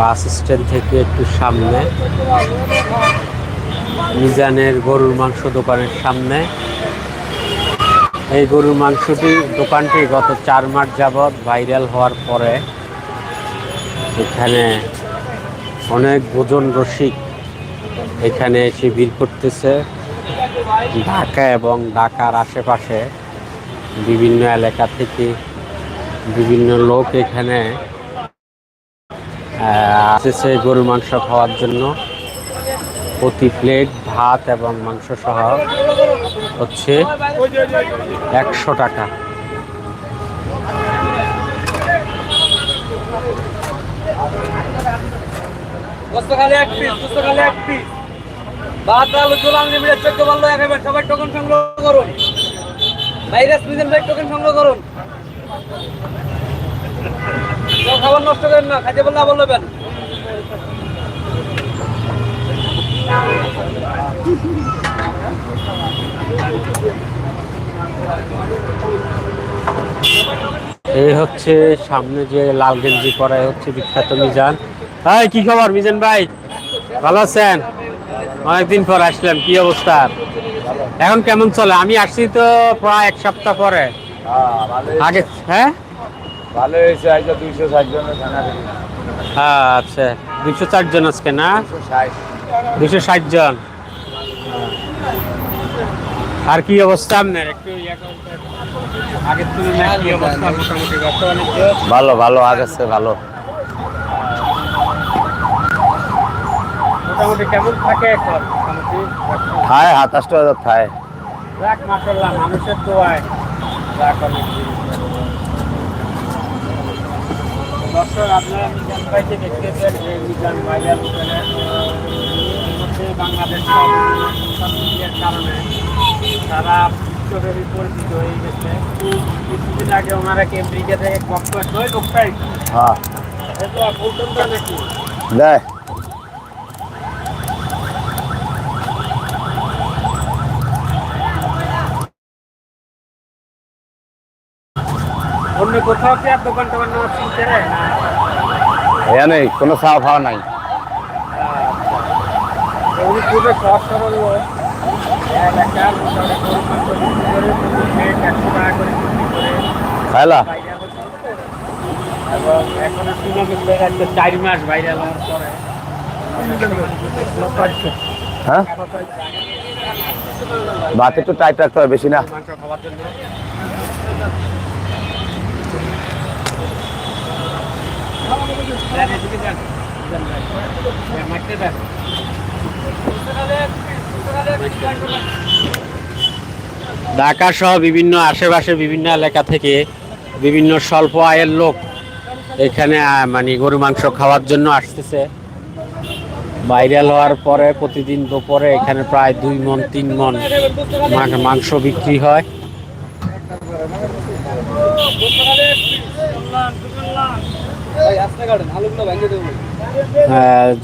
Bus stand থেকে একটু সামনে। মিজানের গরুর মাংস দোকানের সামনে। এই গরুর মাংসটি দোকানটি গত চার মাস যাবৎ ভাইরাল হওয়ার পরে এখানে অনেক ভোজন রসিক এখানে এসে ভিড় করতেছে। ঢাকা এবং ঢাকার আশেপাশে বিভিন্ন এলাকা থেকে বিভিন্ন লোক এখানে আসেছে গরুর মাংস খাওয়ার জন্য। প্রতি প্লেট ভাত এবং মাংস সহ হচ্ছে একশো টাকা। সংগ্রহ করুন। ভাইরাস টোকন সংগ্রহ করুন। খাবার নষ্ট করেন না খাইতে বললে আবার নেবেন এই হচ্ছে সামনে যে লাল গেঞ্জি পরাই হচ্ছে বিখ্যাত মিজান। ভাই কি খবর মিজান ভাই? ভালো আছেন? অনেকদিন পর আসলেন কি অবস্থা? এখন কেমন চলে? আমি আসছি তো প্রায় এক সপ্তাহ পরে। আগে হ্যাঁ? ভালো হয়েছে আজকে দুইশো ষাট জনের খানা হ্যাঁ আচ্ছা দুশো চার জন আজকে না? দুশো ষাট। জন। আর কি অবস্থা আপনার? একটু ইয়ে ভালো ভালো আগেছে ভালো। মোটামুটি কেমন থাকে এখন? থায় সাতাশটা হাজার থায়। মানুষের দোয়ায় যাক অনেক দিন। দর্শক আপনারা মিজান ভাইকে দেখতেছেন যে মিজান ভাইয়ার হোটেলে বাংলাদেশের বাংলাদেশ কারণে তারা বিশ্বব্যাপী পরিচিত হয়ে গেছে। কিছুদিন আগে ওনারা কেমব্রিজে থেকে কক্সবাজার ওই লোকটাই হ্যাঁ। সে তো ফুলটনটা নাকি? দেয় অন্য কোথাও কি আর দোকান টোকান নেওয়ার চিনতে রে না। এ নেই কোনো চাওয়া ফাওয়া নাই। উনি খুবই সহজ সরল লোক এলাকার মোটামুটি গরিব মানুষ বিক্রি করে একশো টাকা করে বিক্রি করে। খাইলা? এবং এখনও শুনে মিলবে আজকে চার মাস ভাইরাল হওয়ার পরে। হ্যাঁ? ভাত একটু টাইট রাখতে হবে বেশি না মাংস খাওয়ার জন্য দেন, এদিকে দেন। দেন ভাই। দেন, মারতে দেন। ঢাকা সহ বিভিন্ন আশেপাশে বিভিন্ন এলাকা থেকে বিভিন্ন স্বল্প আয়ের লোক এখানে মানে গরু মাংস খাওয়ার জন্য আসতেছে। ভাইরাল হওয়ার পরে, প্রতিদিন দুপুরে এখানে প্রায় দুই মন, তিন মন মাংস বিক্রি হয়।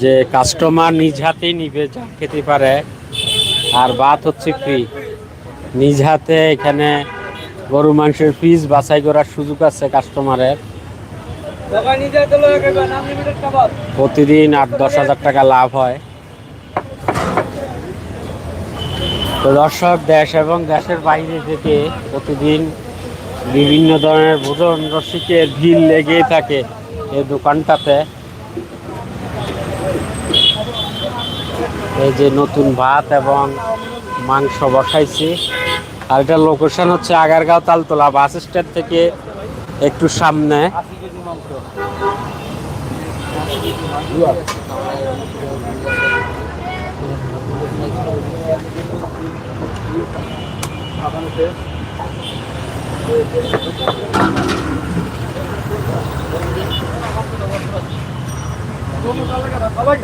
যে কাস্টমার নিজ হাতেই নিবে যা খেতে পারে। আর ভাত হচ্ছে ফ্রি নিজ হাতে এখানে গরু মাংসের পিস বাছাই করার সুযোগ আছে কাস্টমারের প্রতিদিন আট দশ হাজার টাকা লাভ হয়। তো দর্শক দেশ এবং দেশের বাইরে থেকে প্রতিদিন বিভিন্ন ধরনের ভোজন রসিকের ভিড় লেগেই থাকে। এই দোকানটাতে এই যে নতুন ভাত এবং মাংস বসাইছি। আর এটার লোকেশন হচ্ছে আগারগাঁও তালতলা বাস স্ট্যান্ড থেকে একটু সামনে আশি কেজি মাংস সবাই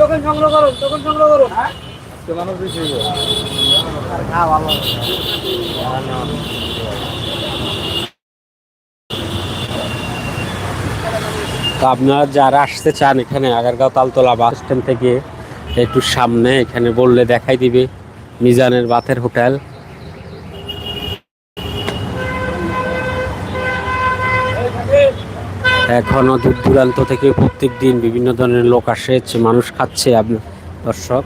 আপনারা যারা আসতে চান এখানে আগারগাঁও তালতলা বাস স্ট্যান্ড থেকে একটু সামনে এখানে বললে দেখাই দিবে মিজানের বাথের হোটেল। এখনও দূর দূরান্ত থেকে প্রত্যেক দিন বিভিন্ন ধরনের লোক আসে মানুষ খাচ্ছে আপনার দর্শক।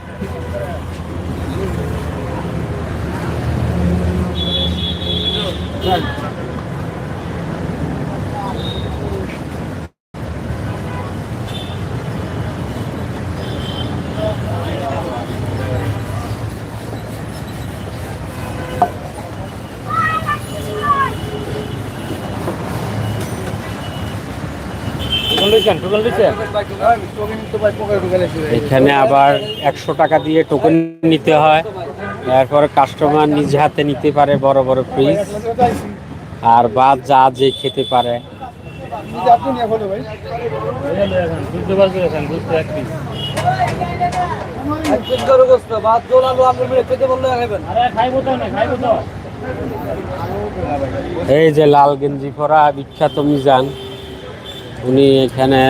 এখানে আবার একশো টাকা দিয়ে টোকেন নিতে হয়। এরপরে কাস্টমার নিজ হাতে নিতে পারে বড় বড় ফ্রিজ আর বাদ যা যে খেতে পারে। এই যে লাল গেঞ্জি পরা বিখ্যাত মিজান। উনি এখানে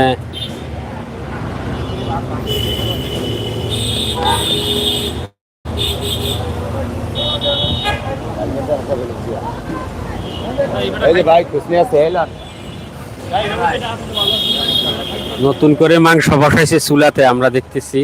নতুন করে মাংস বসাইছে চুলাতে আমরা দেখতেছি।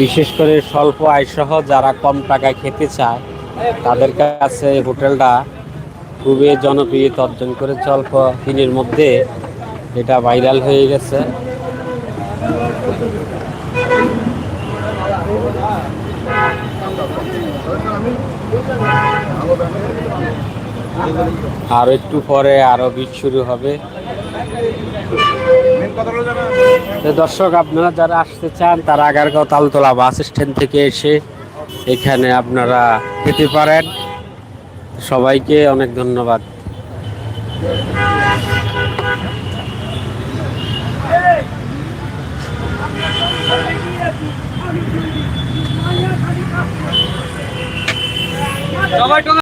বিশেষ করে স্বল্প আয়সহ যারা কম টাকায় খেতে চায়, তাদের কাছে হোটেলটা খুবই জনপ্রিয়তা অর্জন করে অল্প দিনের মধ্যে এটা ভাইরাল হয়ে গেছে। আর একটু পরে আরও বীজ শুরু হবে। দর্শক আপনারা যারা আসতে চান তারা আগারগাঁও তালতলা বাস স্ট্যান্ড থেকে এসে এখানে আপনারা খেতে পারেন। সবাইকে অনেক ধন্যবাদ। সবাই